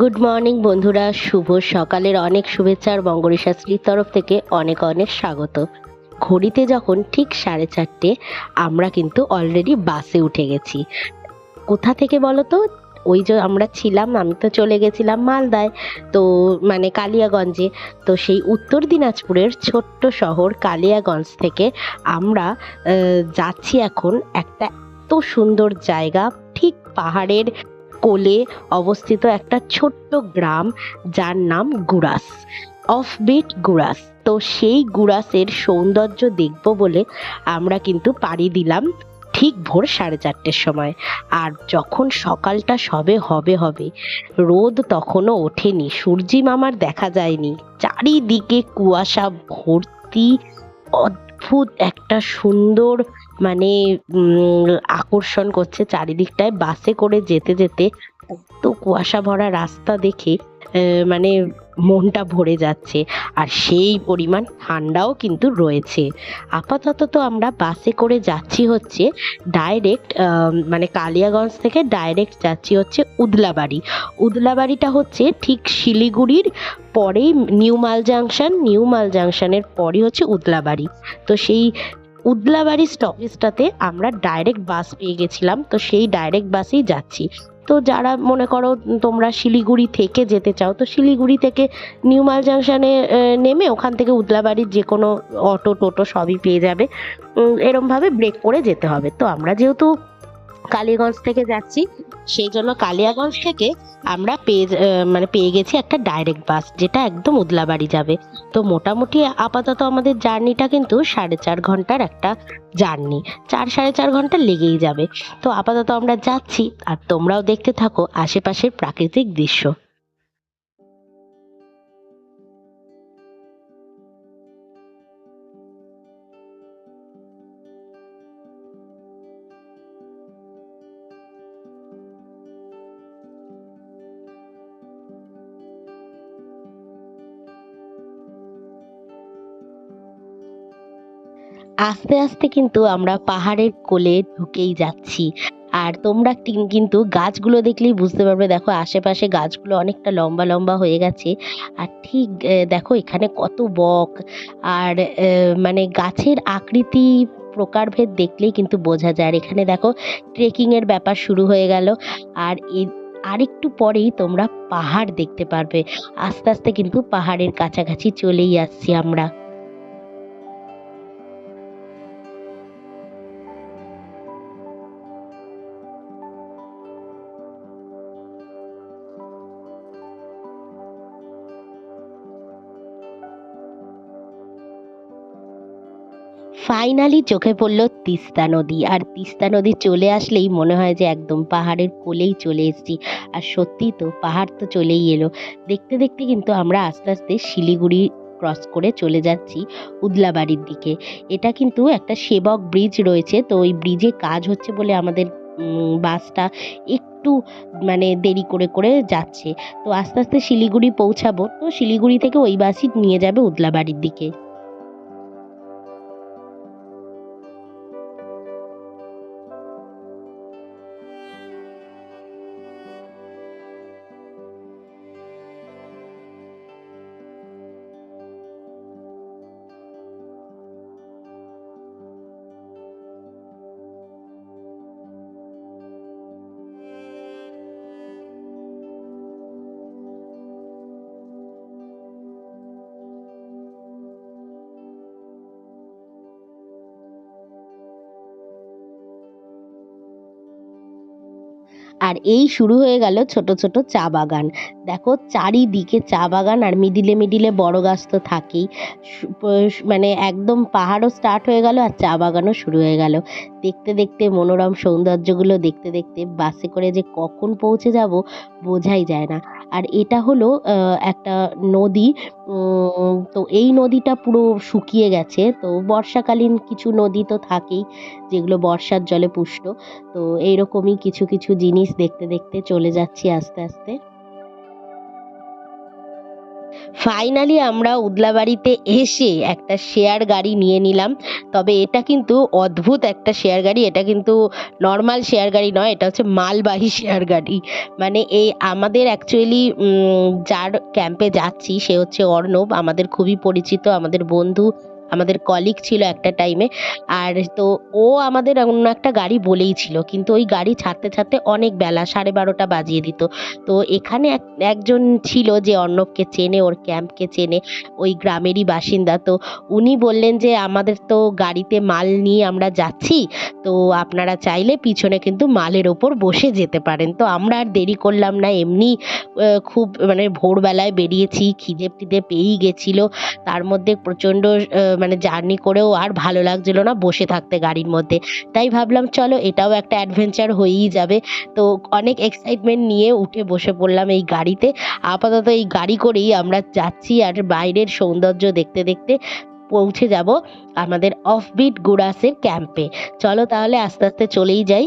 Good morning বন্ধুরা। শুভ সকালের অনেক শুভেচ্ছা আর বঙ্গরী শাস্ত্রীর তরফ থেকে অনেক অনেক স্বাগত। ঘড়িতে যখন ঠিক সাড়ে চারটে, আমরা কিন্তু অলরেডি বাসে উঠে গেছি। কোথা থেকে বলো তো? ওই যে আমরা ছিলাম, আমি তো চলে গেছিলাম মালদায়, তো মানে কালিয়াগঞ্জে। তো সেই উত্তর দিনাজপুরের ছোট্ট শহর কালিয়াগঞ্জ থেকে আমরা যাচ্ছি এখন একটা এত সুন্দর জায়গা, ঠিক পাহাড়ের কোলে অবস্থিত একটা ছোট্ট গ্রাম যার নাম গুড়াস অফবিট গুড়াস তো সেই গুড়াসের সৌন্দর্য দেখব বলে আমরা কিন্তু পাড়ি দিলাম ঠিক ভোর সাড়ে চারটের সময়। আর যখন সকালটা সবে হবে হবে, রোদ তখনও ওঠেনি, সূর্যি মামার দেখা যায়নি। চারিদিকে কুয়াশা, ভর্তি, অদ্ভুত একটা সুন্দর মানে আকর্ষণ করছে চারিদিকটায়। বাসে করে যেতে যেতে এত কুয়াশা ভরা রাস্তা দেখে মানে মনটা ভরে যাচ্ছে। আর সেই পরিমাণ ঠান্ডাও কিন্তু রয়েছে। আপাতত তো আমরা বাসে করে যাচ্ছি হচ্ছে ডাইরেক্ট মানে কালিয়াগঞ্জ থেকে ডাইরেক্ট যাচ্ছি হচ্ছে উদলাবাড়ি। উদলাবাড়িটা হচ্ছে ঠিক শিলিগুড়ির পরেই নিউ মাল জাংশন। নিউ মাল জাংশনের পরই হচ্ছে উদলাবাড়ি। তো সেই উদলাবাড়ি স্টপেজটাতে আমরা ডাইরেক্ট বাস পেয়ে গেছিলাম, তো সেই ডাইরেক্ট বাসেই যাচ্ছি। তো যারা মনে করো তোমরা শিলিগুড়ি থেকে যেতে চাও, তো শিলিগুড়ি থেকে নিউমাল জাংশনে নেমে ওখান থেকে উদলাবাড়ির যে কোনো অটো টোটো সবই পেয়ে যাবে। এরমভাবে ব্রেক করে যেতে হবে। তো আমরা যেহেতু কালীগঞ্জ থেকে যাচ্ছি, সেই জন্য কালিয়াগঞ্জ থেকে আমরা পেয়ে মানে পেয়ে গেছি একটা ডাইরেক্ট বাস যেটা একদম উদলাবাড়ি যাবে। তো মোটামুটি আপাতত আমাদের জার্নিটা কিন্তু সাড়ে চার ঘণ্টার একটা জার্নি, চার সাড়ে চার ঘণ্টা লেগেই যাবে। তো আপাতত আমরা যাচ্ছি, আর তোমরাও দেখতে থাকো আশেপাশের প্রাকৃতিক দৃশ্য। আস্তে আস্তে কিন্তু আমরা পাহাড়ের কোলে ঢুকেই যাচ্ছি। আর তোমরা কিন্তু গাছগুলো দেখলেই বুঝতে পারবে, দেখো আশেপাশে গাছগুলো অনেকটা লম্বা লম্বা হয়ে গেছে। আর ঠিক দেখো এখানে কত বক। আর মানে গাছের আকৃতি প্রকারভেদ দেখলেই কিন্তু বোঝা যায়। আর এখানে দেখো ট্রেকিংয়ের ব্যাপার শুরু হয়ে গেল। আর এ- আরেকটু পরেই তোমরা পাহাড় দেখতে পারবে। আস্তে আস্তে কিন্তু পাহাড়ের কাছাকাছি চলেই আসছি আমরা। ফাইনালি চোখে পড়ল তিস্তা নদী। আর তিস্তা নদী চলে আসলেই মনে হয় যে একদম পাহাড়ের কোলেই চলে এসেছি। আর সত্যি তো, পাহাড় তো চলেই এলো। দেখতে দেখতে কিন্তু আমরা আস্তে আস্তে শিলিগুড়ি ক্রস করে চলে যাচ্ছি উদলাবাড়ির দিকে। এটা কিন্তু একটা সেবক ব্রিজ রয়েছে। তো ওই ব্রিজে কাজ হচ্ছে বলে আমাদের বাসটা একটু মানে দেরি করে করে যাচ্ছে। তো আস্তে আস্তে শিলিগুড়ি পৌঁছাবো। তো শিলিগুড়ি থেকে ওই বাসই নিয়ে যাবে উদলাবাড়ির দিকে। আর এই শুরু হয়ে গেল ছোট ছোট চা বাগান। দেখো, চারিদিকে চা বাগান আর মিডিলে মিডিলে বড় গাছ তো থাকেই। মানে একদম পাহাড়ও স্টার্ট হয়ে গেল আর চা বাগানও শুরু হয়ে গেল। দেখতে দেখতে মনোরম সৌন্দর্যগুলো দেখতে দেখতে বাসে করে যে কখন পৌঁছে যাব বোঝাই যায় না। আর এটা হলো একটা নদী তো এই নদীটা পুরো শুকিয়ে গেছে। তো বর্ষাকালীন কিছু নদী তো থাকেই, যেগুলো বর্ষার জলে পুষ্ট। তো এইরকমই কিছু কিছু জিনিস দেখতে দেখতে চলে যাচ্ছি আস্তে আস্তে। ফাইনালি আমরা উদলাবাড়িতে এসে একটা শেয়ার গাড়ি নিয়ে নিলাম। তবে এটা কিন্তু অদ্ভুত একটা শেয়ার গাড়ি। এটা কিন্তু নর্মাল শেয়ার গাড়ি নয়, এটা হচ্ছে মালবাহী শেয়ার গাড়ি। মানে এই আমাদের অ্যাকচুয়ালি যার ক্যাম্পে যাচ্ছি, সে হচ্ছে অর্ণব। আমাদের খুবই পরিচিত, আমাদের বন্ধু। আমাদের কলিগ ছিল একটা টাইমে আর তো ও আমাদের অন্য একটা গাড়ি বলেই ছিল, কিন্তু ওই গাড়ি ছাড়তে ছাড়তে অনেক বেলা, সাড়ে বারোটা বাজিয়ে দিত। তো এখানে এক, একজন ছিল যে অর্ণবকে চেনে, ওর ক্যাম্পকে চেনে, ওই গ্রামেরই বাসিন্দা। তো উনি বললেন যে, আমাদের তো গাড়িতে মাল নিয়ে আমরা যাচ্ছি, তো আপনারা চাইলে পিছনে কিন্তু মালের ওপর বসে যেতে পারেন। তো আমরা আর দেরি করলাম না, এমনি খুব মানে ভোরবেলায় বেরিয়েছি খিদে টিদে পেয়েই গেছিল। তার মধ্যে প্রচণ্ড মানে জার্নি করেও আর ভালো লাগছিল না বসে থাকতে গাড়ির মধ্যে। তাই ভাবলাম, চলো এটাও একটা অ্যাডভেঞ্চার হয়েই যাবে। তো অনেক এক্সাইটমেন্ট নিয়ে উঠে বসে পড়লাম এই গাড়িতে। আপাতত এই গাড়ি করেই আমরা যাচ্ছি আর বাইরের সৌন্দর্য দেখতে দেখতে পৌঁছে যাব আমাদের অফবিট গুড়াসের ক্যাম্পে চলো তাহলে আস্তে আস্তে চলেই যাই।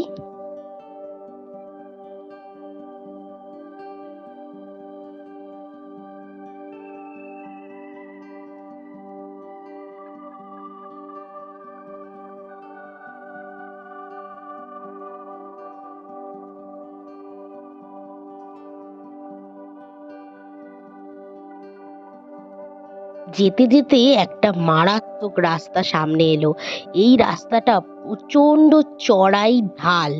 যেতে যেতে একটা মারাত্মক রাস্তা সামনে এলো। এই রাস্তাটা প্রচণ্ড চড়াই ঢাল।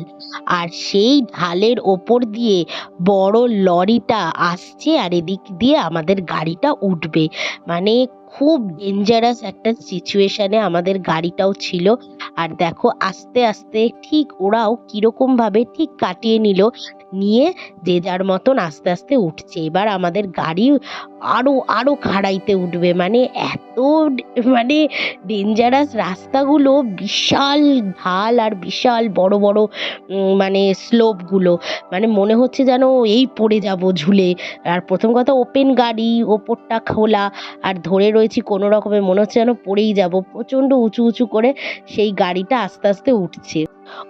আর সেই ঢালের ওপর দিয়ে বড় লরিটা আসছে আর এদিক দিয়ে আমাদের গাড়িটা উঠবে। মানে খুব ডেঞ্জারাস একটা সিচুয়েশানে আমাদের গাড়িটাও ছিল। আর দেখো, আস্তে আস্তে ঠিক ওরাও কীরকম ভাবে ঠিক কাটিয়ে নিল। নিয়ে যে যার মতন আস্তে আস্তে উঠছে। এবার আমাদের গাড়ি আরও আরও খাড়াইতে উঠবে। মানে এত মানে ডেঞ্জারাস রাস্তাগুলো, বিশাল ঢাল আর বিশাল বড় বড় মানে স্লোপগুলো মানে মনে হচ্ছে যেন এই পড়ে যাব ঝুলে। আর প্রথম কথা ওপেন গাড়ি, ওপরটা খোলা। আর ধরে রয়েছি কোনো রকমে মনে হচ্ছে যেন পড়েই যাব। প্রচণ্ড উঁচু উঁচু করে সেই গাড়িটা আস্তে আস্তে উঠছে।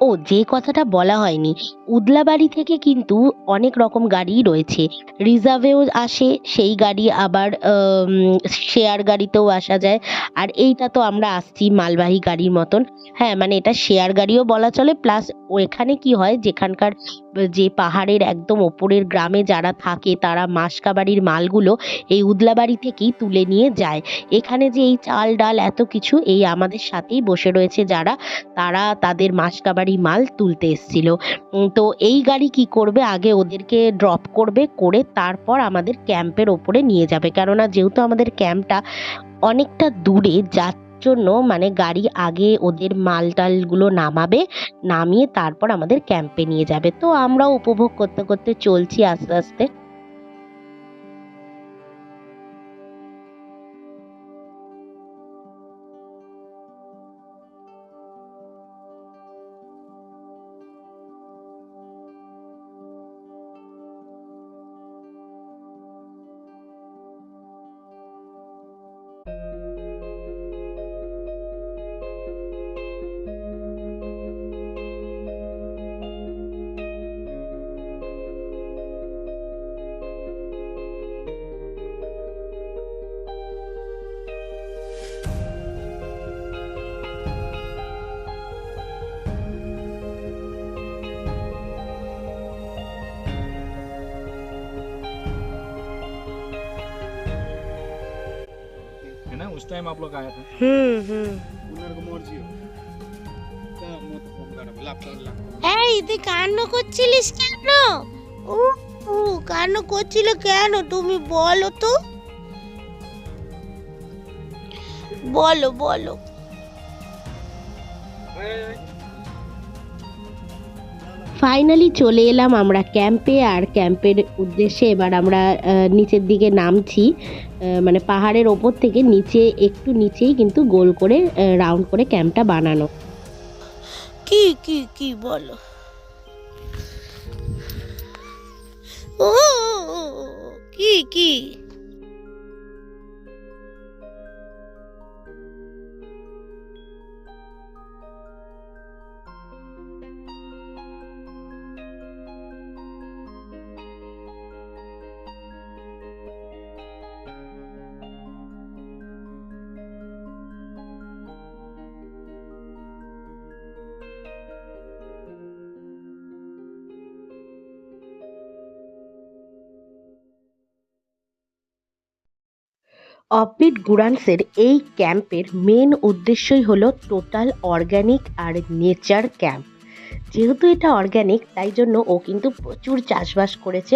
ও যে কথাটা বলা হয়নি উদলাবাড়ি থেকে কিন্তু অনেক রকম গাড়িই রয়েছে। রিজার্ভেও আসে, সেই গাড়ি আবার শেয়ার গাড়িতেও আসা যায়। আর এইটা তো আমরা আসছি মালবাহী গাড়ির মতন। হ্যাঁ মানে এটা শেয়ার গাড়িও বলা চলে, প্লাস এখানে কি হয়, যেখানকার যে পাহাড়ের একদম ওপরের গ্রামে যারা থাকে, তারা মাসকাবাড়ির মালগুলো এই উদলাবাড়ি থেকেই তুলে নিয়ে যায়। এখানে যে এই চাল ডাল এত কিছু, এই আমাদের সাথেই বসে রয়েছে যারা, তারা তাদের মাসকাবাড়ি মাল তুলতে এসেছিল। তো এই গাড়ি কি করবে? আগে ওদেরকে ড্রপ করবে, করে তারপর আমাদের ক্যাম্পের ওপরে নিয়ে যাবে। কেননা যেহেতু আমাদের ক্যাম্পটা অনেকটা দূরে, যার জন্য মানে গাড়ি আগে ওদের মাল টালগুলো নামাবে, নামিয়ে তারপর আমাদের ক্যাম্পে নিয়ে যাবে। তো আমরা উপভোগ করতে করতে চলছি আস্তে আস্তে। उस टाइम आप लोग आए थे হুম হুম এই তুই কান্না করছিলিস কেন ও ও কান্না করছিল কেন তুমি বলো তো বলো বলো ফাইনালি চলে এলাম আমরা ক্যাম্পে আর ক্যাম্পের উদ্দেশ্যে এবার আমরা নিচের দিকে নামছি মানে পাহাড়ের ওপর থেকে নিচে একটু নিচেই কিন্তু গোল করে রাউন্ড করে ক্যাম্পটা বানানো কি কি কি বলো ও কি কি অফবিট গুরান্সের এই ক্যাম্পের মেন উদ্দেশ্যই হলো টোটাল অর্গ্যানিক আর নেচার ক্যাম্প। যেহেতু এটা অর্গ্যানিক, তাই জন্য ও কিন্তু প্রচুর চাষবাস করেছে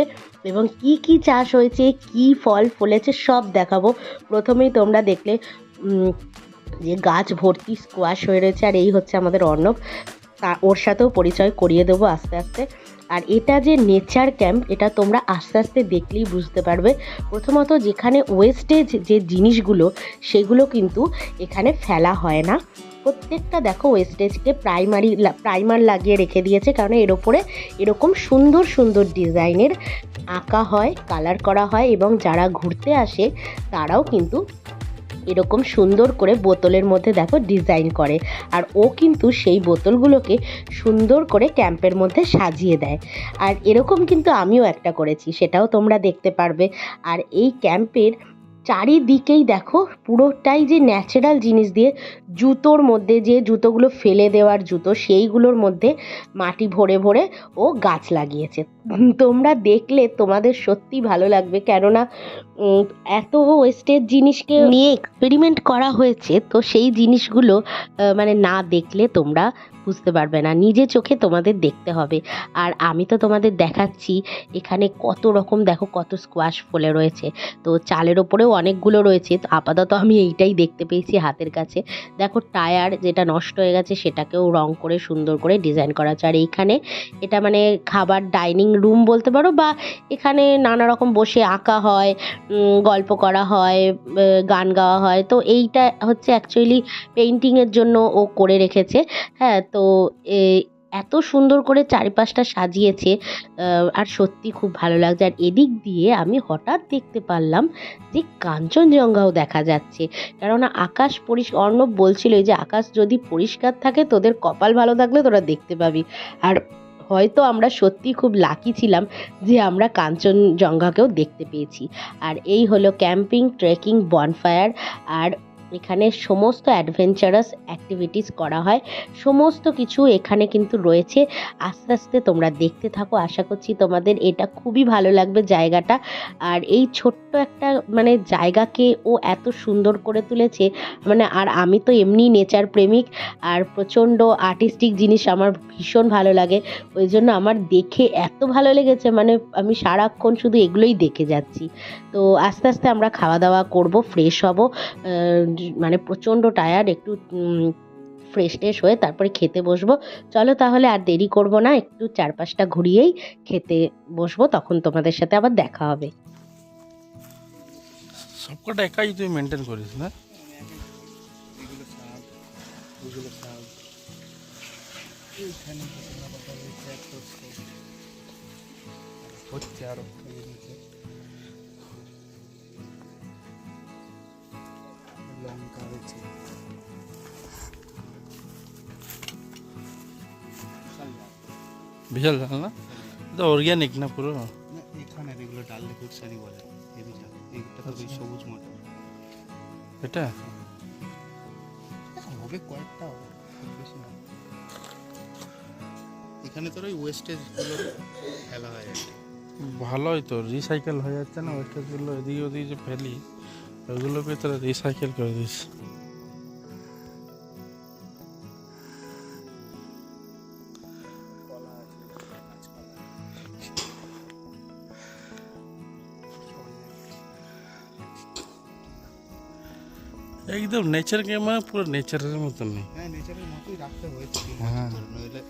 এবং কি কি চাষ হয়েছে, কি ফল ফলেছে সব দেখাবো। প্রথমেই তোমরা দেখলে যে গাছ ভর্তি স্কোয়াশ হয়ে রয়েছে আর এই হচ্ছে আমাদের অর্ণব। ওর সাথেও পরিচয় করিয়ে দেবো আস্তে আস্তে। আর এটা যে নেচার ক্যাম্প এটা তোমরা আস্তে আস্তে দেখলেই বুঝতে পারবে। প্রথমত যেখানে ওয়েস্টেজ যে জিনিসগুলো, সেগুলো কিন্তু এখানে ফেলা হয় না। প্রত্যেকটা দেখো ওয়েস্টেজকে প্রাইমারি প্রাইমার লাগিয়ে রেখে দিয়েছে, কারণ এর ওপরে এরকম সুন্দর সুন্দর ডিজাইনের আঁকা হয় কালার করা হয় এবং যারা ঘুরতে আসে, তারাও কিন্তু এরকম সুন্দর করে বোতলের মধ্যে দেখো ডিজাইন করে। আর ও কিন্তু সেই বোতলগুলোকে সুন্দর করে ক্যাম্পের মধ্যে সাজিয়ে দেয়। আর এরকম কিন্তু আমিও একটা করেছি, সেটাও তোমরা দেখতে পারবে। আর এই ক্যাম্পের চারিদিকেই দেখো পুরোটাই যে ন্যাচারাল জিনিস দিয়ে জুতোর মধ্যে যে জুতোগুলো ফেলে দেওয়ার জুতো, সেইগুলোর মধ্যে মাটি ভরে ভরে ও গাছ লাগিয়েছে। তোমরা দেখলে তোমাদের সত্যি ভালো লাগবে কেননা এত ওয়েস্টেজ জিনিসকে নিয়ে এক্সপেরিমেন্ট করা হয়েছে, তো সেই জিনিসগুলো মানে না দেখলে তোমরা বুঝতে পারবে না। নিজে চোখে তোমাদের দেখতে হবে। আর আমি তো তোমাদের দেখাচ্ছি, এখানে কত রকম দেখো, কত স্কোয়াশ ফলে রয়েছে। তো চালের ওপরেও অনেকগুলো রয়েছে। তো আপাতত আমি এইটাই দেখতে পেয়েছি হাতের কাছে। দেখো টায়ার যেটা নষ্ট হয়ে গেছে, সেটাকেও রং করে, সুন্দর করে ডিজাইন করা আছে। আর এইখানে এটা মানে খাবার ডাইনিং রুম বলতে পারো বা এখানে নানা রকম বসে আঁকা হয় গল্প করা হয় গান গাওয়া হয়। তো এইটা হচ্ছে অ্যাকচুয়ালি পেন্টিংয়ের জন্য ও করে রেখেছে। হ্যাঁ তো এত সুন্দর করে চারিপাশটা সাজিয়েছে আর সত্যি খুব ভালো লাগছে। আর এদিক দিয়ে আমি হঠাৎ দেখতে পারলাম যে কাঞ্চনজঙ্ঘাও দেখা যাচ্ছে। কেননা আকাশ পরিষ, অর্ণব বলছিল যে আকাশ যদি পরিষ্কার থাকে তোদের কপাল ভালো থাকলে তোরা দেখতে পাবি। আর হয়তো আমরা সত্যি খুব লাকি ছিলাম যে আমরা কাঞ্চনজঙ্ঘাকেও দেখতে পেয়েছি। আর এই হলো ক্যাম্পিং, ট্রেকিং বনফায়ার আর এখানে সমস্ত অ্যাডভেঞ্চারাস অ্যাক্টিভিটিস করা হয়। সমস্ত কিছু এখানে কিন্তু রয়েছে। আস্তে আস্তে তোমরা দেখতে থাকো। আশা করছি তোমাদের এটা খুবই ভালো লাগবে জায়গাটা। আর এই ছোট্ট একটা মানে জায়গাকে ও এত সুন্দর করে তুলেছে। মানে আর আমি তো এমনি নেচার প্রেমিক। আর প্রচণ্ড আর্টিস্টিক জিনিস আমার ভীষণ ভালো লাগে। ওই জন্য আমার দেখে এত ভালো লেগেছে। মানে আমি সারাক্ষণ শুধু এগুলোই দেখে যাচ্ছি। তো আস্তে আস্তে আমরা খাওয়া দাওয়া করব ফ্রেশ হব। মানে প্রচণ্ড টায়ার্ড একটু ফ্রেশ ট্রেশ হয়ে তারপরে খেতে বসবো। চলো তাহলে আর দেরি করব না একটু চারপাশটা ঘুরিয়েই খেতে বসবো তখন তোমাদের সাথে আবার দেখা হবে। সবকটা একাই তুই মেনটেন করিস না? এগুলো শাক বিশাল ঝাল না? এটা অর্গ্যানিক না পুরো? এখানে এগুলো ডাল লেবুর সারি বলে এইটা তো সবুজ মটর এটা? হবে কয়েকটা হবে, বেশি না। এখানে তোর ওই ওয়েস্টেজগুলো ফেলা হয় ভালোই তো রিসাইকেল হয়ে যাচ্ছে না ওইটাগুলো এদিকে ওদিকে যে ফেলি। ওইগুলোকে তোরা রিসাইকেল করে দিস। একদম নেচার মানে পুরো নেচারের মতন। নেই হ্যাঁ নেচারের মতোই রাখতে হয়েছে হ্যাঁ। নইলে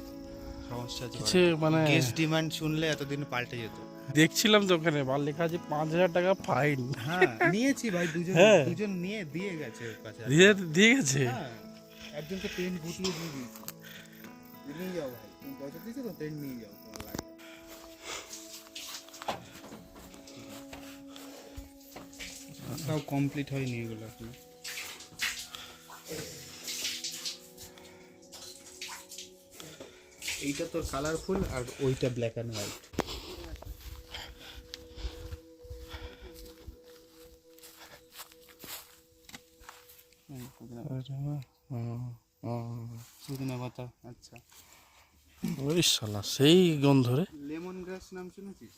সমস্যা কিছু মানে ডিমান্ড শুনলে এতদিন পাল্টে যেত। দেখছিলাম তো ওখানে বার লেখা আছে পাঁচ হাজার টাকা ফাইন হ্যাঁ নিয়েছি ভাই দুজন হ্যাঁ। দুজন নিয়ে দিয়ে গেছে ওর কাছে। দিয়ে দিয়ে গেছে? হ্যাঁ একজনকে পেন গুটিয়ে দিয়ে দিয়েছি। নিয়ে যাও ভাই তুমি পয়সা দিয়েছ তো পেন নিয়ে যাও। তাও কমপ্লিট হয়নি এগুলো এখনও। এইটা তোর কালারফুল আর ওইটা ব্ল্যাক অ্যান্ড হোয়াইট ওই শালা সেই গন্ধ রে লেমন গ্রাস নাম শুনেছিস?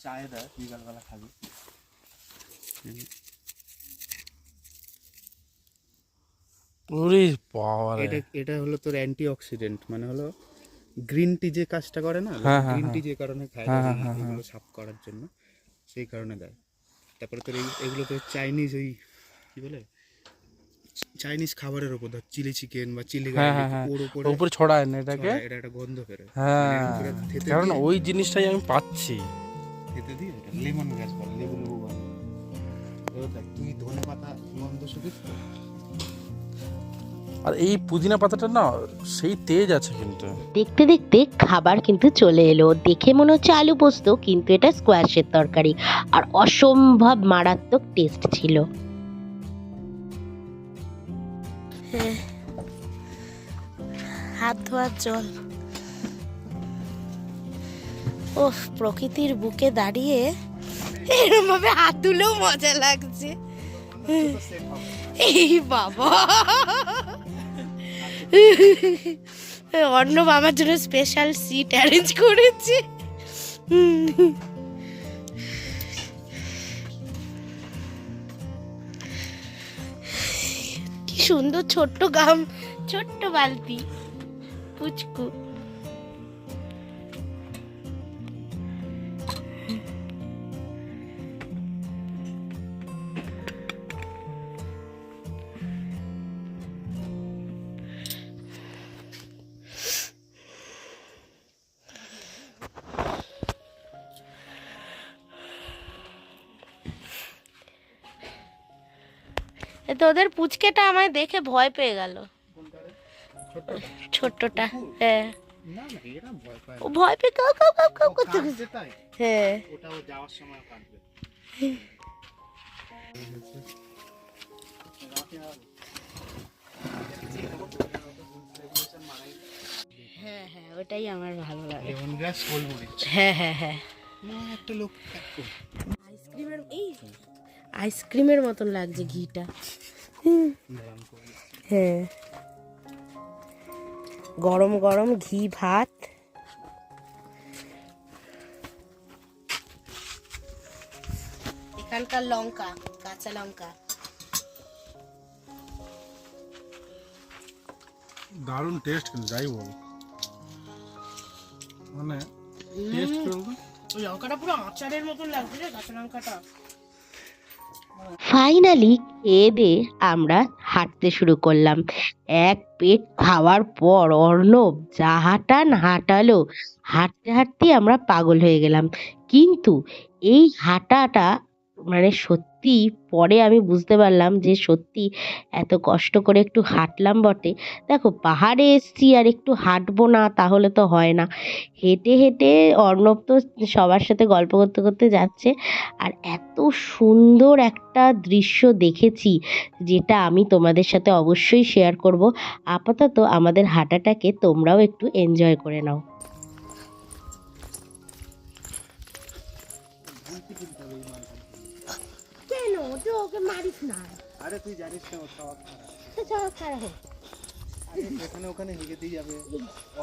চায়ে দেয় বিকালবেলা খাবি। ওরে বাবা এটা এটা হলো তোর অ্যান্টি অক্সিডেন্ট মানে হলো গ্রিন টি যে কাজটা করে না হ্যাঁ, হ্যাঁ, গ্রিন টি হ্যাঁ। যে কারণে খায় এগুলো সাফ করার জন্য সেই কারণে দেয়। তারপরে তোর এই- এগুলো তোর চাইনিজ ওই কি বলে? চাইনিজ খাবারের উপর ধর চিলি চিকেন বা চিলি হ্যাঁ হ্যাঁ হ্যাঁ। ওর উপরে উপরে ছড়ায় না এটাকে? এটা একটা গন্ধ হ্যাঁ। মানে করে থেতে কারণ ওই জিনিসটাই আমি পাচ্ছি। খেতে দিয়ে ওটা লেমন গ্যাস বলে লেবু লেবু বলে। তুই ধনে পাতা গন্ধ তো আর এই পুদিনা পাতাটা না সেই তেজ আছে কিন্তু। দেখতে দেখতে খাবার কিন্তু চলে এলো। দেখে মনে হচ্ছে আলু পোস্ত কিন্তু এটা স্কোয়াশের তরকারি। আর অসম্ভব মারাত্মক টেস্ট ছিল। হাত ধোয়ার জল। ওফ, প্রকৃতির বুকে দাঁড়িয়ে এরকম ভাবে হাত ধুলেও মজা লাগছে। এই বাবা। অন্য বাবার জন্য স্পেশাল সিট অ্যারেঞ্জ করেছে। সুন্দর ছোট্ট গাম ছোট্ট বালতি পুচকু। এ তোদের পুচকেটা আমায় দেখে ভয় পেয়ে গেল। ছোট্টটা হ্যাঁ। ও ভয় পেয়ে কাউ কাউ কাউ কাউ করতে হ্যাঁ। হ্যাঁ হ্যাঁ ওটাই আমার ভালো লাগে। হ্যাঁ হ্যাঁ হ্যাঁ। একটা লোক আইসক্রিমের মতন লাগছে ঘিটা। হ্যাঁ। গরম গরম ঘি ভাত। এখানকার লঙ্কা কাঁচা লঙ্কা। দারুণ টেস্ট কিন্তু যাই বল। মানে টেস্ট করব ওই লঙ্কাটা পুরো আচারের মতন লাগছে রে কাঁচা লঙ্কাটা। ফাইনালি খেয়ে আমরা হাঁটতে শুরু করলাম। এক পেট খাওয়ার পর অর্ণব যা হাঁটান হাঁটালো। হাঁটতে হাঁটতে আমরা পাগল হয়ে গেলাম। কিন্তু এই হাঁটাটা মানে সত্যি পরে আমি বুঝতে পারলাম যে সত্যি এত কষ্ট করে একটু হাঁটলাম বটে। দেখো, পাহাড়ে এসছি আর একটু হাঁটবো না তাহলে তো হয় না। হেঁটে হেঁটে অর্ণব তো সবার সাথে গল্প করতে করতে যাচ্ছে আর এত সুন্দর একটা দৃশ্য দেখেছি যেটা আমি তোমাদের সাথে অবশ্যই শেয়ার করব। আপাতত আমাদের হাঁটাটাকে তোমরাও একটু এনজয় করে নাও। তুই ওকে মারিস না। আরে তুই জানিস না ওর খাওয়া খারাপ। তো খারাপ হোক। এখানে ওখানে হেগে দিয়ে যাবে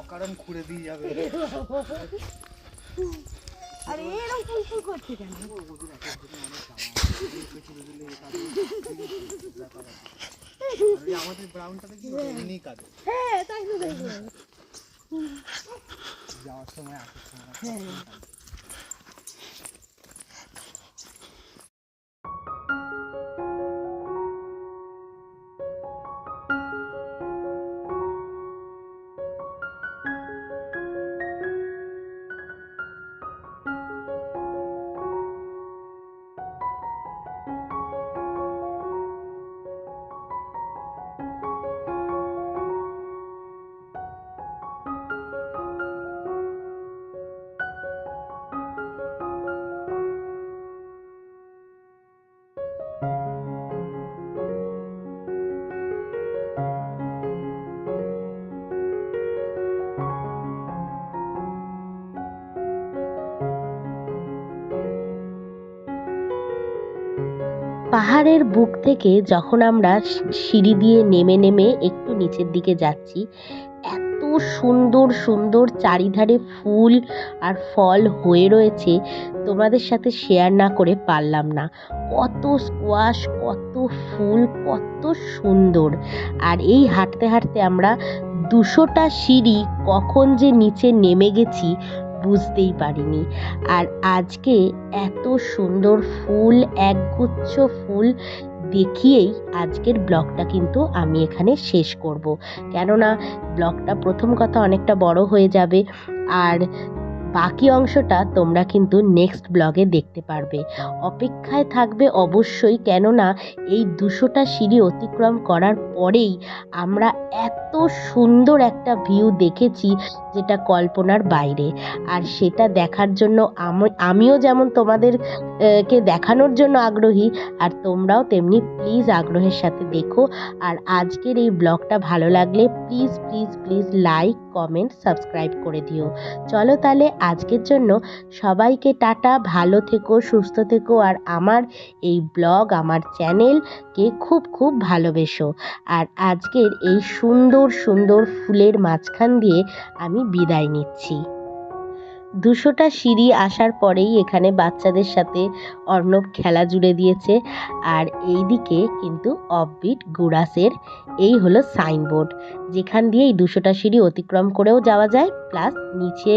অকারণ খুঁড়ে দিয়ে যাবে। আরে এরকম ফুল ফুল করছে কেন? আমাদের ব্রাউনটা দেখি এমনি কাঁদে হ্যাঁ তাই তো যাওয়ার সময় আসার সময় পাহাড়ের বুক থেকে যখন আমরা সিঁড়ি দিয়ে নেমে নেমে একটু নিচের দিকে যাচ্ছি, এত সুন্দর সুন্দর চারিধারে ফুল আর ফল হয়ে রয়েছে, তোমাদের সাথে শেয়ার না করে পারলাম না। কত স্কোয়াশ কত ফুল, কত সুন্দর। আর এই হাঁটতে হাঁটতে আমরা দুশোটা সিঁড়ি কখন যে নিচে নেমে গেছি বুঝতেই পারিনি। আর আজকে এত সুন্দর ফুল, একগুচ্ছ ফুল দেখিয়েই আজকের ব্লগটা কিন্তু আমি এখানে শেষ করব। কেননা ব্লগটা প্রথম কথা অনেকটা বড় হয়ে যাবে, আর বাকি অংশটা তোমরা কিন্তু নেক্সট ব্লগে দেখতে পারবে। অপেক্ষায় থাকবে অবশ্যই, কেননা এই দুশোটা সিঁড়ি অতিক্রম করার পরেই আমরা এত সুন্দর একটা ভিউ দেখেছি। যেটা কল্পনার বাইরে। আর সেটা দেখার জন্য আম- আমিও যেমন তোমাদের কে দেখানোর জন্য আগ্রহী, আর তোমরাও তেমনি প্লিজ আগ্রহের সাথে দেখো। আর আজকের এই ব্লগটা ভালো লাগলে please please please like comment subscribe করে দিও। চলো তাহলে আজকের জন্য সবাইকে টাটা, ভালো থেকো, সুস্থ থেকো। আর আমার এই ব্লগ, আমার চ্যানেলকে খুব খুব ভালোবেসো। আর আজকের এই সুন্দর সুন্দর ফুলের মাঝখান দিয়ে আমি বিদায় নিচ্ছি। দুশোটা সিঁড়ি আসার পরেই এখানে বাচ্চাদের সাথে অর্ণব খেলা জুড়ে দিয়েছে আর এইদিকে কিন্তু অফবিট গুড়াসের এই হলো সাইনবোর্ড যেখান দিয়ে এই দুশোটা সিঁড়ি অতিক্রম করেও যাওয়া যায় প্লাস নিচে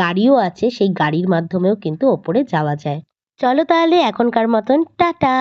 গাড়িও আছে, সেই গাড়ির মাধ্যমেও কিন্তু ওপরে যাওয়া যায়। চলো তাহলে এখনকার মতন, টাটা!